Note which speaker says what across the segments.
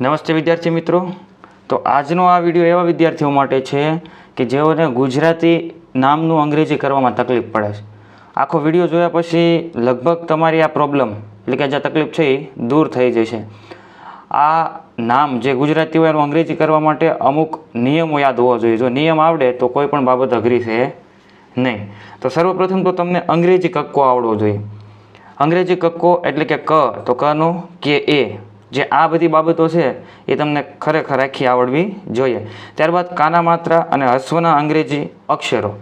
Speaker 1: નમસ્તે વિદ્યાર્થી મિત્રો. તો આજનો આ વીડિયો એવા વિદ્યાર્થીઓ માટે છે કે જેઓને ગુજરાતી નામનું અંગ્રેજી કરવામાં તકલીફ પડે છે. આખો વીડિયો જોયા પછી લગભગ તમારી આ પ્રોબ્લેમ એટલે કે જે તકલીફ છે એ દૂર થઈ જશે. આ નામ જે ગુજરાતી હોય એનું અંગ્રેજી કરવા માટે અમુક નિયમો યાદ હોવા જોઈએ. જો નિયમ આવડે તો કોઈ પણ બાબત અઘરી છે નહીં. તો સર્વપ્રથમ તો તમને અંગ્રેજી કક્કો આવડવો જોઈએ. અંગ્રેજી કક્કો એટલે કે ક, તો કનો કે એ. જે આ બધી બાબતો છે, એ તમને ખરેખર આખી આવડવી જોઈએ. ત્યારબાદ કાના માત્રા અને હસ્વના અંગ્રેજી અક્ષરો.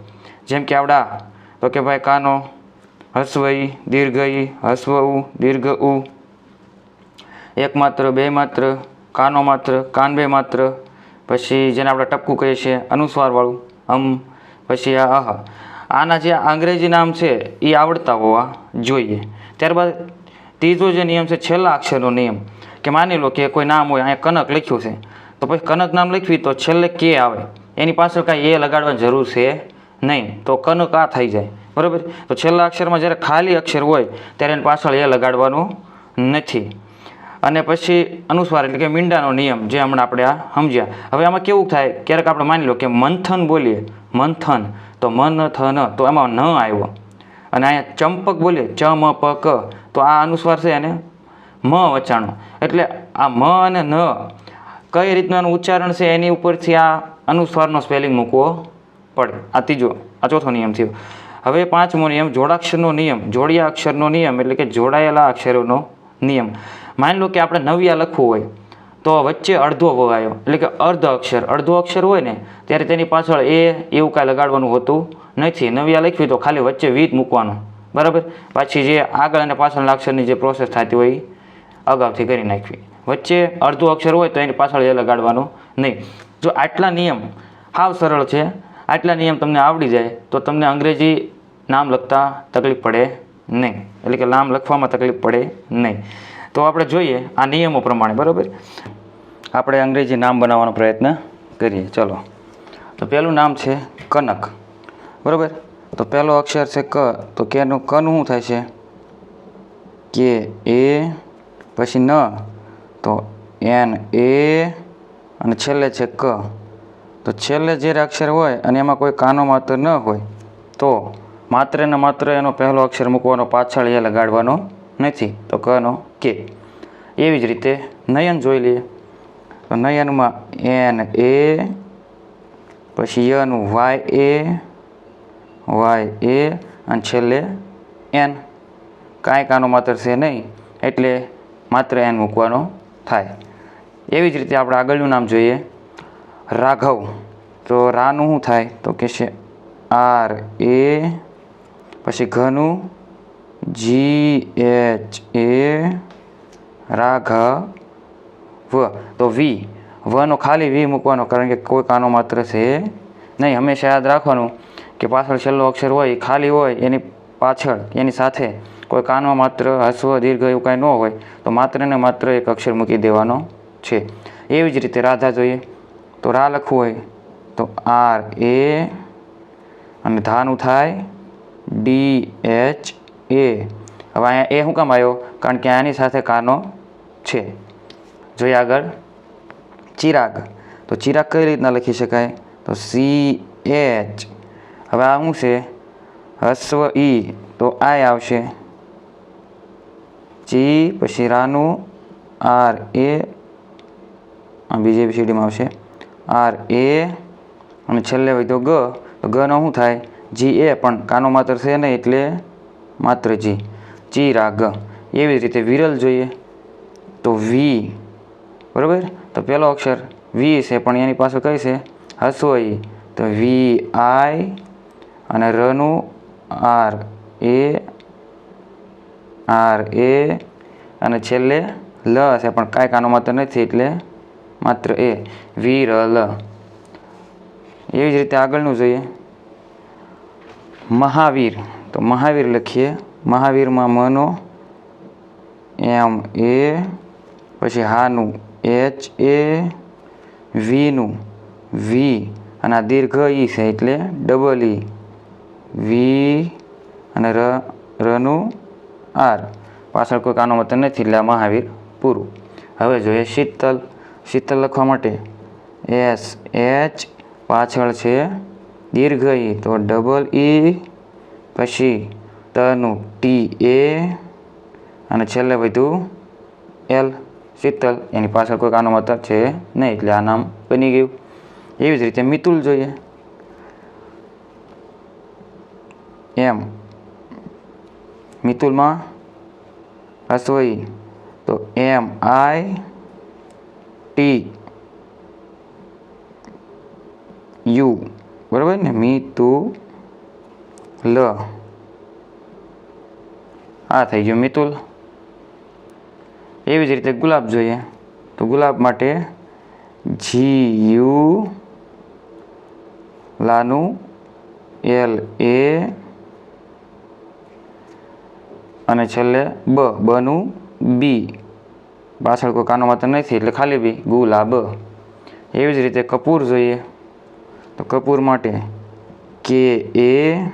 Speaker 1: જેમ કે આવડા, તો કે ભાઈ કાનો, હસ્વઈ, દીર્ઘઈ હસ્વ ઉ દીર્ઘ ઉ એક માત્ર, બે માત્ર, કાનો માત્ર કાન બે માત્ર. પછી જેને આપણે ટપકું કહીએ છીએ, અનુસ્વારવાળું, અમ. પછી આ અહ. આના જે અંગ્રેજી નામ છે, એ આવડતા હોવા જોઈએ. ત્યારબાદ ત્રીજો જે નિયમ છે, છેલ્લા અક્ષરનો નિયમ, કે માની લો કે કોઈ નામ હોય, અહીંયા કનક લખ્યું છે, તો પછી કનક નામ લખવી તો છેલ્લે કે આવે? એની પાછળ કાંઈ એ લગાડવાની જરૂર છે નહીં. તો કનક આ થઈ જાય. બરાબર? તો છેલ્લા અક્ષરમાં જ્યારે ખાલી અક્ષર હોય, ત્યારે એની પાછળ એ લગાડવાનું નથી. અને પછી અનુસ્વાર એટલે કે મીંડાનો નિયમ, જે હમણાં આપણે આ સમજ્યા. હવે આમાં કેવું થાય? ક્યારેક આપણે માની લો કે મંથન બોલીએ. મંથન. તો મન થન તો એમાં ન આવ્યો. અને અહીંયા ચંપક બોલીએ ચ, મ, પ, ક. તો આ અનુસ્વાર છે એને મ વચાણો. એટલે આ મ અને ન કઈ રીતનું ઉચ્ચારણ છે એની ઉપરથી આ અનુસ્વારનો સ્પેલિંગ મૂકવો પડે. આ ત્રીજો, આ ચોથો નિયમ થયો. હવે પાંચમો નિયમ, જોડાક્ષરનો નિયમ. જોડિયા અક્ષરનો નિયમ એટલે કે જોડાયેલા અક્ષરોનો નિયમ. માની લો કે આપણે નવ્યા લખવું હોય, તો વચ્ચે અડધો વવાયો એટલે કે અર્ધ અક્ષર. અડધો અક્ષર હોય ને, ત્યારે તેની પાછળ એ એવું કાંઈ લગાડવાનું હોતું નથી નવ્યા લખવી તો ખાલી વચ્ચે વીત મૂકવાનું. બરાબર? પાછી જે આગળ અને પાછળના અક્ષરની જે પ્રોસેસ થતી હોય, અગાઉથી કરી નાખવી. વચ્ચે અડધું અક્ષર હોય તો એની પાછળ એ લગાડવાનું નહીં. જો આટલા નિયમ સાવ સરળ છે. આટલા નિયમ તમને આવડી જાય, તો તમને અંગ્રેજી નામ લખતા તકલીફ પડે નહીં. એટલે કે નામ લખવામાં તકલીફ પડે નહીં. તો આપણે જોઈએ આ નિયમો પ્રમાણે, બરાબર? આપણે અંગ્રેજી નામ બનાવવાનો પ્રયત્ન કરીએ. ચલો. તો પહેલું નામ છે કનક. બરાબર? તો પહેલો અક્ષર છે ક. તો કેનું કનું શું થાય છે? કે એ, પછી ન. તો એન, એ, અને છેલ્લે છે ક. તો છેલ્લે જ્યારે અક્ષર હોય અને એમાં કોઈ કાનો માત્ર ન હોય, તો માત્ર ને માત્ર એનો પહેલો અક્ષર મૂકવાનો, પાછળ એ લગાડવાનો નથી. તો કનો કે. એવી જ રીતે નયન જોઈ લઈએ. તો નયનમાં એન, એ, પછી યનું, વાય, એ વાય, એ અને છેલ્લે એન. કાંઈ કાનો માત્ર છે નહીં, એટલે માત્ર એન મૂકવાનો થાય. એવી જ રીતે આપણે આગળનું નામ જોઈએ. રાઘવ. તો રાનું શું થાય? તો કે છે આર, એ, પછી ઘનું, જી, એચ, એ, રાઘવ. તો વી. વનો ખાલી વી મૂકવાનો, કારણ કે કોઈ કાનો માત્ર છે નહીં. હંમેશા યાદ રાખવાનું. કે પાછળ છેલ્લો અક્ષર હોય, એ ખાલી હોય, એની પાછળ, એની સાથે કોઈ કાનમાં માત્ર હસ્વ, દીર્ઘ એવું કાંઈ ન હોય, તો માત્ર ને માત્ર એક અક્ષર મૂકી દેવાનો છે. એવી જ રીતે રાધા જોઈએ. તો રા લખવું હોય, તો આર, એ, અને ધાનું થાય ડી, એચ, એ. હવે અહીંયા એ શું કામ આવ્યો? કારણ કે આની સાથે કાનો છે. જોઈએ આગળ. ચિરાગ. તો ચિરાગ કઈ રીતના લખી શકાય? તો સી, એચ હવે આ શું છે? હસ્વ ઈ, તો આય આવશે. ચી, પછી રાનું, આર, એ બીજી એબીસીડીમાં આવશે. આર, એ, અને છેલ્લે હોય તો ગ. તો ગનો શું થાય? જી, એ, પણ કાનો માત્ર છે નહીં એટલે માત્ર જી. ચી, રા, ગ. એવી રીતે વિરલ જોઈએ. તો વી, બરાબર? તો પહેલો અક્ષર વી છે, પણ એની પાસે કઈ છે? હસોઈ તો વી આઈ અને રનું આર એ આર એ, અને છેલ્લે લ છે, પણ કાંઈ કાનો માત્ર નથી એટલે માત્ર એ. વી ર લ એવી જ રીતે આગળનું જોઈએ. મહાવીર. તો મહાવીર લખીએ. મહાવીરમાં મનો, એમ એ, પછી હાનું, એચ એ, વીનું, વી, અને આ દીર્ઘ ઈ છે એટલે ડબલ ઈ. વી અને ર, રનું આર પાછળ કોઈ કાનો મતલબ નથી, એટલે મહાવીર પૂરું. હવે જોઈએ શીતલ. શીતલ લખવા માટે એસ એચ પાછળ છે દીર્ઘ ઈ, તો ડબલ ઈ પછી તનું ટી એ અને છેલ્લે વધ્યું એલ શીતલ. એની પાછળ કોઈ કાનો મતલબ છે નહીં, એટલે આ નામ બની ગયું. એવી જ રીતે મિતુલ જોઈએ. એમ. મિતુલમાં રસોઈ તો એમ આઈ ટી યુ. બરાબર ને? મી તુ લ આ થઈ ગયું. મિતુલ. એવી જ રીતે ગુલાબ જોઈએ. તો ગુલાબ માટે જી યુ લાનું એલ એ અને છેલ્લે બ, બનું, બી. પાછળ કોઈ કાનો માત્ર નથી, એટલે ખાલી બી, ગુલાબ. એવી જ રીતે કપૂર જોઈએ. તો કપૂર માટે કે, એ,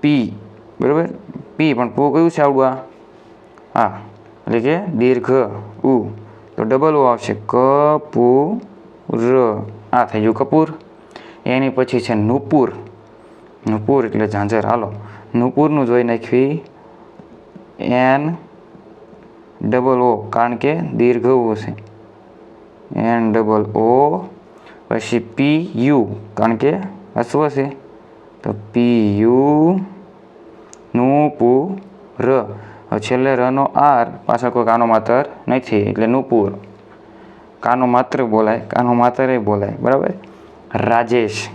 Speaker 1: પી. બરાબર? પી પણ પો કયું છે આવડું આ? હા, એટલે કે દીર્ઘ, ઉ. તો ડબલ ઓ આવશે. કપૂર. આ થઈ ગયું કપૂર. એની પછી છે નુપુર. નુપુર એટલે ઝાંઝર. હાલો, નુપુરનું જોઈ નાખવી. એન ડબલ ઓ, કારણ કે દીર્ઘ ઉ છે. એન ડબલ ઓ, પછી પી યુ, કારણ કે અશ્વ છે. તો પી યુ નું પુ ર હવે છેલ્લે રનો આર, પાછળ કોઈ કાનો માત્ર નથી, એટલે નુપુર. કાનો માત્ર બોલાય, કાનો માત્ર બોલાય, બરાબર? રાજેશ.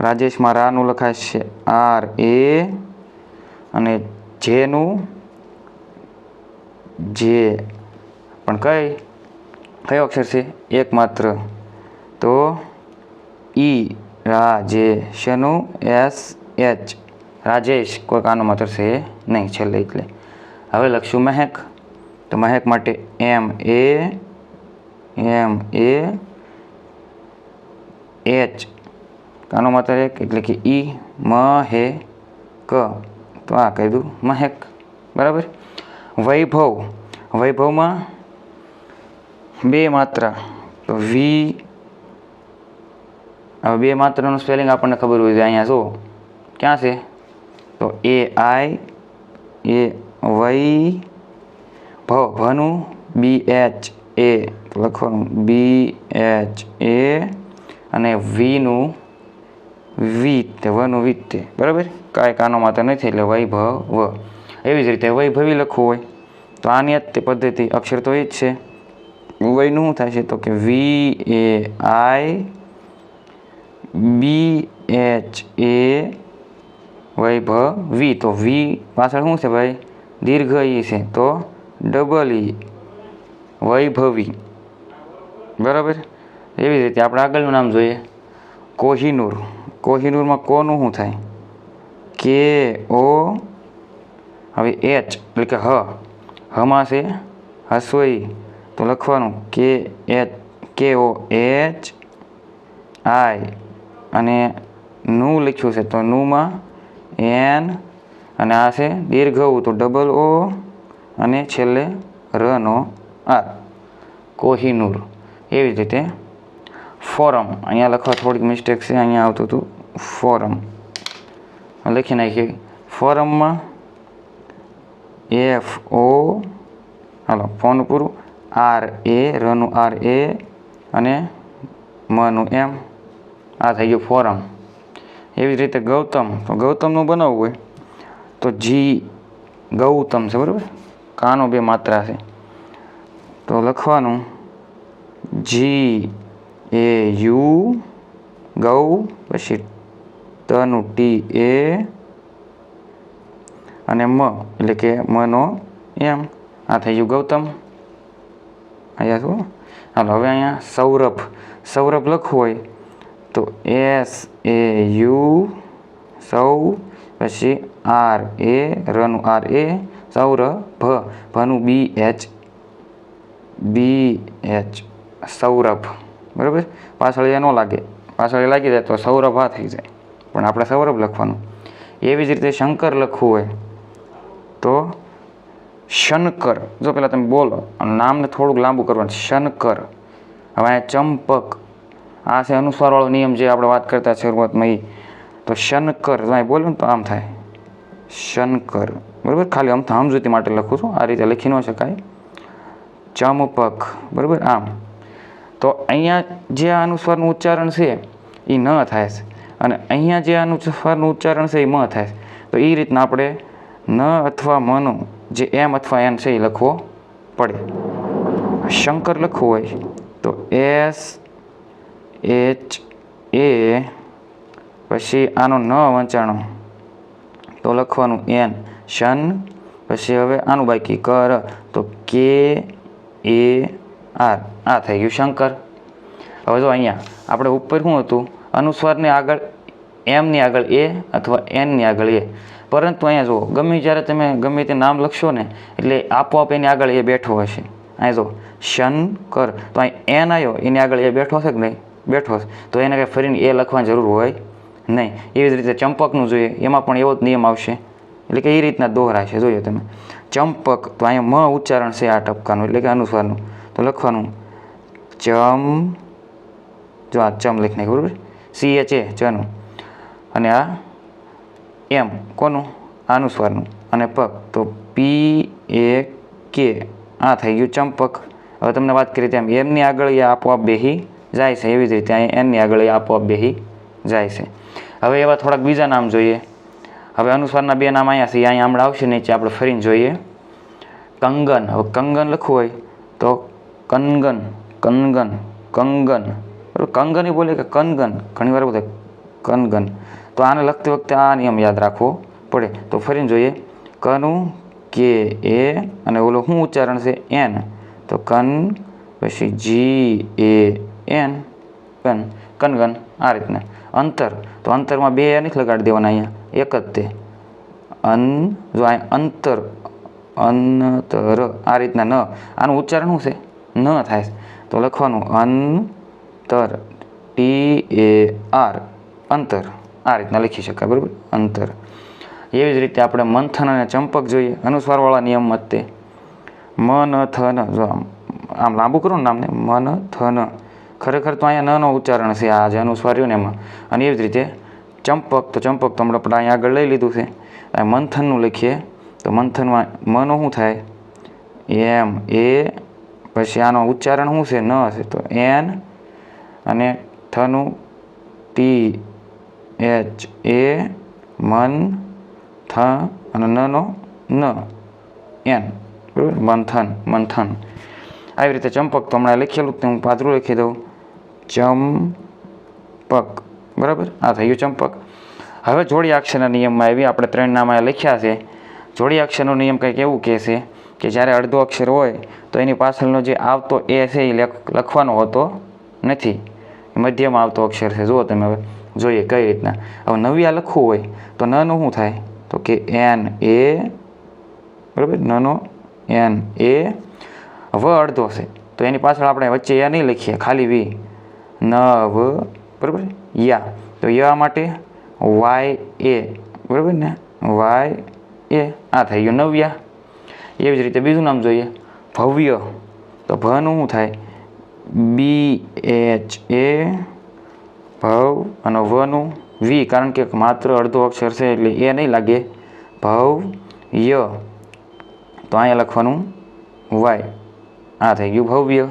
Speaker 1: રાજેશમાં રાનું લખાય છે આર એ અને જેનું જે પણ કઈ, કયો અક્ષર છે? એક માત્ર તો ઈ રાજેશનું એસ એચ. રાજેશ કોઈ કાનો માત્ર છે? નહીં, છેલ્લે એટલે. હવે લખશું મહેક. તો મહેક માટે એમ એ એમ એ, એચ. કાનો માત્ર એક એટલે કે ઈ મહે ક. તો આ કહી દઉં, મહેક. બરાબર? વૈભવ. વૈભવમાં બે માત્રા. તો વી હવે બે માત્રાનું સ્પેલિંગ આપણને ખબર હોય છે અહીંયા જો ક્યાં છે? તો એ આઈ એ વૈ ભવ ભનું બી એચ એ લખવાનું બી એચ એ અને વીનું વીત વનું વીત બરાબર? કાંઈ કાનો માત્ર નથી, એટલે વૈભવ. એવી જ રીતે વૈભવી લખવું હોય. તો આની જ પદ્ધતિ, અક્ષર તો એ જ છે. વયનું શું થાય છે? તો કે વી એ આઈ બી એચ એ વૈભવ. તો વી પાછળ શું છે ભાઈ? દીર્ઘ ઈ છે. તો ડબલ ઈ વૈભવી. બરાબર? એવી રીતે આપણે આગળનું નામ જોઈએ. કોહિનૂર. કોહિનૂરમાં કોનું શું થાય? કે, ઓ, હવે એચ, એટલે કે હ. હમાં છે હસોઈ તો લખવાનું, કે, એચ, કે, ઓ, એચ, આઈ. અને નું લખ્યું છે, તો નુમાં એન, અને આ છે દીર્ઘ તો ડબલ ઓ, અને છેલ્લે રનો આર. કોહિનૂર. એવી જ રીતે ફોરમ. અહીંયા લખવા થોડીક મિસ્ટેક છે, અહીંયા આવતું હતું. ફોરમ. લખી નાખીએ ફોરમમાં એફ ઓ હાલો, ફોન પૂરું. આર એ રનું આર એ અને મનું એમ આ થઈ ગયું ફોરમ. એવી જ રીતે ગૌતમ. તો ગૌતમનું બનાવવું હોય તો જી ગૌતમ છે, બરાબર? કાનો બે માત્રા છે. તો લખવાનું જી એ યુ ગૌ, પછી તનું, ટી, એ, અને મ, એટલે કે મનો, એમ. આ થઈ ગયું ગૌતમ. અહીંયા શું હાલો, હવે અહીંયા સૌરભ. સૌરભ લખવું હોય તો એસ, એ, યુ, સૌ, પછી આર, એ, રનું, R, A, Saurabh, ભનું, B, H B, H, Saurabh. બરાબર? પાછળ એ ન લાગે. પાછળ એ લાગી જાય તો સૌરભ આ થઈ જાય. પણ આપણે સૌરભ લખવાનું. એવી જ રીતે શંકર લખવું હોય તો શનકર. જો પહેલાં તમે બોલો, અને નામને થોડુંક લાંબુ કરવાનું, શનકર. હવે અહીંયા ચંપક. આ છે અનુસ્વારવાળો નિયમ જે આપણે વાત કરતા શરૂઆતમાં એ તો શનકર જો અહીં બોલો ને તો આમ થાય. શનકર. બરાબર? ખાલી આમ સમજૂતી માટે લખું છું. આ રીતે લખી ન શકાય. ચંપક. બરાબર? આમ. તો અહીંયા જે આ અનુસ્વારનું ઉચ્ચારણ છે એ ન થાય. છે અને અહીંયા જે અનુસ્વારનું ઉચ્ચારણ છે, એ મ થાય. તો એ રીતના આપણે ન અથવા મનું, જે એમ અથવા એન છે, એ લખવો પડે. શંકર લખવું હોય. તો એસ, એચ, એ, પછી આનો ન વંચાણો. તો લખવાનું એન, શન, પછી હવે આનું બાકી કર. તો કે, એ, આર. આ થઈ ગયું શંકર. હવે જો અહીંયા, આપણે ઉપર શું હતું? અનુસ્વારની આગળ, એમની આગળ એ અથવા એનની આગળ એ. પરંતુ અહીંયા જુઓ, ગમે જ્યારે તમે ગમે તે નામ લખશો ને, એટલે આપોઆપ એની આગળ એ બેઠો હશે. અહીંયા જો શંકર, તો અહીં એન આવ્યો એની આગળ એ બેઠો હશે કે નહીં? બેઠો હશે. તો એને કંઈ ફરીને એ લખવાની જરૂર હોય નહીં. એવી જ રીતે ચંપકનું જોઈએ, એમાં પણ એવો જ નિયમ આવશે. એટલે કે એ રીતના દોહરાશે જોઈએ તમે. ચંપક, તો અહીંયા મ ઉચ્ચારણ છે આ ટપકાનું, એટલે કે અનુસ્વારનું. તો લખવાનું ચમ, જો આ ચમ લખી નાખ્યું બરાબર? સી એચ એ ચનું અને આ એમ કોનું? અનુસ્વારનું અને પગ તો પી એ કે આ થઈ ગયું ચંપક. હવે તમને વાત કરી તેમ, એમની આગળ એ આપોઆપ બેહી જાય છે. એવી જ રીતે અહીં એમની આગળ એ આપોઆપ બેહી જાય છે. હવે એવા થોડાક બીજા નામ જોઈએ. હવે અનુસ્વારના બે નામ અહીંયા છે. અહીંયા હમણાં આવશે, નીચે આપણે ફરીને જોઈએ. કંગન. હવે કંગન લખવું હોય તો કનગન કંગન બરાબર કંગન બોલે કે કનગન ઘણીવાર બધા કનગન તો આને લખતી વખતે આ નિયમ યાદ રાખવો પડે. તો ફરીને જોઈએ. કનું કે એ, અને ઓલો શું ઉચ્ચારણ છે? એન. તો કન, પછી જી, એ, એન, કન. કનગન આ રીતના. અંતર. તો અંતરમાં બે નથી લગાડી દેવાના અહીંયા. એક જ તે. અન, જો આ અંતર અંતર, આ રીતના ન. આનું ઉચ્ચારણ શું છે? ન થાય. તો લખવાનું અંતર ટી એ આર અંતર. આ રીતના લખી શકાય, બરાબર? અંતર. એવી જ રીતે આપણે મંથન અને ચંપક જોઈએ. અનુસ્વારવાળા નિયમ મતે મન થન જો આમ આમ લાંબુ કરો ને નામને મન થન ખરેખર તો અહીંયા ન નો ઉચ્ચારણ છે આ જે અનુસ્વાર ને એમાં. અને એવી જ રીતે ચંપક, તો ચંપક તો હમણાં આપણે અહીંયા આગળ લઈ લીધું છે. મંથનનું લખીએ, તો મંથનમાં મનો શું થાય? એમ, એ, પછી આનો ઉચ્ચારણ શું છે? ન હશે તો એન અને થનું ટી એચ એ મન થ અને નનો ન એન. બરાબર? મંથન મંથન આવી રીતે ચંપક તો હમણાં લખેલું જ હું પાતળું લખી દઉં. ચંપક. બરાબર? આ થઈ ગયું ચંપક. હવે જોડી અક્ષરના નિયમમાં આવી, આપણે ત્રણ નામ અહીંયા લખ્યા છે. જોડી અક્ષરનો નિયમ કંઈક એવું કહે છે કે જ્યારે અડધો અક્ષર હોય, તો એની પાછળનો જે આવતો એ છે એ લખ- લખવાનો હોતો નથી. મધ્યમાં આવતો અક્ષર છે. જુઓ તમે હવે, જોઈએ કઈ રીતના. હવે નવિયા લખવું હોય, તો નનું શું થાય? તો કે એન એ બરાબર? નનો એન એ વ અડધો છે. તો એની પાછળ આપણે વચ્ચે યા નહીં લખીએ, ખાલી વી ન વ બરાબર? યા. તો યા માટે વાય એ બરાબર ને? વાય એ આ થઈ ગયું નવ્યા. એવી જ રીતે બીજું નામ જોઈએ. ભવ્ય. તો ભનું શું થાય? બી એચ એ ભવ અને વનું વી કારણ કે માત્ર અડધો અક્ષર છે એટલે એ નહીં લાગે. ભવ ય. તો અહીંયા લખવાનું વાય આ થઈ ગયું ભવ્ય.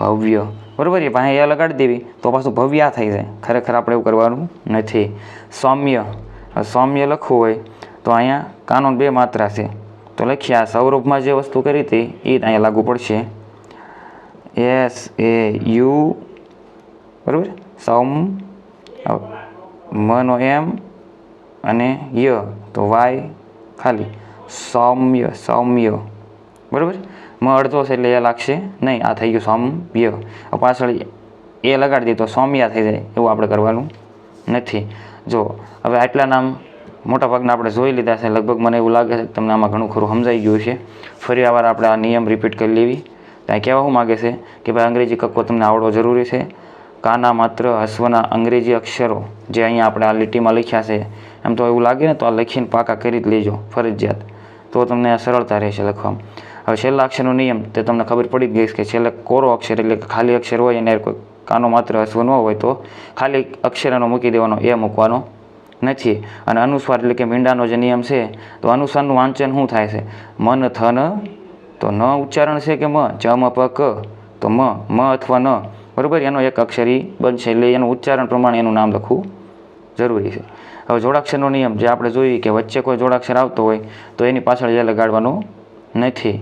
Speaker 1: ભવ્ય. બરાબર છે પાસે એ લગાડી દેવી, તો પાછું ભવ્ય આ થઈ જાય. ખરેખર આપણે એવું કરવાનું નથી. સૌમ્ય. સૌમ્ય લખવું હોય, તો અહીંયા કાનૂન બે માત્રા છે. તો લખ્યા સૌરભમાં જે વસ્તુ કરી હતી એ અહીંયા લાગુ પડશે. એસ એ યુ બરાબર? સમ મનો એમ અને ય, તો વાય ખાલી. સૌમ્ય સૌમ્ય. બરાબર? મ અડધો છે એટલે એ લાગશે. નહીં, આ થઈ ગયું સૌમ્ય. પાછળ એ લગાડી દીધો સૌમ્યા થઈ જાય, એવું આપણે કરવાનું નથી. જો, હવે આટલા નામ મોટાભાગના આપણે જોઈ લીધા છે. લગભગ મને એવું લાગે છે તમને આમાં ઘણું ખરું સમજાઈ ગયું છે ફરી વાર આપણે આ નિયમ રિપીટ કરી લેવી. ત્યાં કહેવા શું માગે છે કે ભાઈ અંગ્રેજી કક્કો તમને આવડવો જરૂરી છે? કાના માત્ર, હસ્વના અંગ્રેજી અક્ષરો જે અહીંયા આપણે આ લીટીમાં લખ્યા છે, એમ તો એવું લાગે ને તો આ લખીને પાકા કરી જ લેજો, ફરજિયાત. તો તમને સરળતા રહેશે લખવામાં. હવે છેલ્લા અક્ષરનો નિયમ, તે તમને ખબર પડી જ ગઈ કે છેલ્લે કોરો અક્ષર એટલે કે ખાલી અક્ષર હોય એને કોઈ કાનો માત્ર, હસ્વ ન હોય તો ખાલી અક્ષરનો મૂકી દેવાનો, એ મૂકવાનો નથી. અને અનુસ્વાર એટલે કે મીંડાનો જે નિયમ છે, તો અનુસ્વારનું વાંચન શું થાય છે? મન થન તો ન ઉચ્ચારણ છે કે મ, જ, મ, પ, ક. તો મ મ અથવા ન. બરાબર? એનો એક અક્ષરી બનશે એટલે એનું ઉચ્ચારણ પ્રમાણે એનું નામ લખવું જરૂરી છે. હવે જોડાક્ષરનો નિયમ, જે આપણે જોઈએ કે વચ્ચે કોઈ જોડાક્ષર આવતો હોય, તો એની પાછળ એ લગાડવાનું નથી.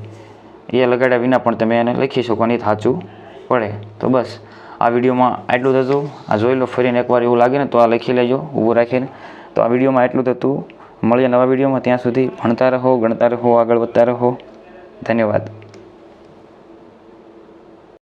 Speaker 1: એ લગાડ્યા વિના પણ તમે એને લખી શકો નહીં સાચું પડે. તો બસ, આ વિડીયોમાં આટલું થતું આ જોઈ લો ફરીને એકવાર એવું લાગે ને તો આ લખી લેજો, ઊભું રાખીને. તો આ વિડીયોમાં એટલું થતું મળીએ નવા વિડીયોમાં. ત્યાં સુધી ભણતા રહો, ગણતા રહો, આગળ વધતા રહો. ધન્યવાદ.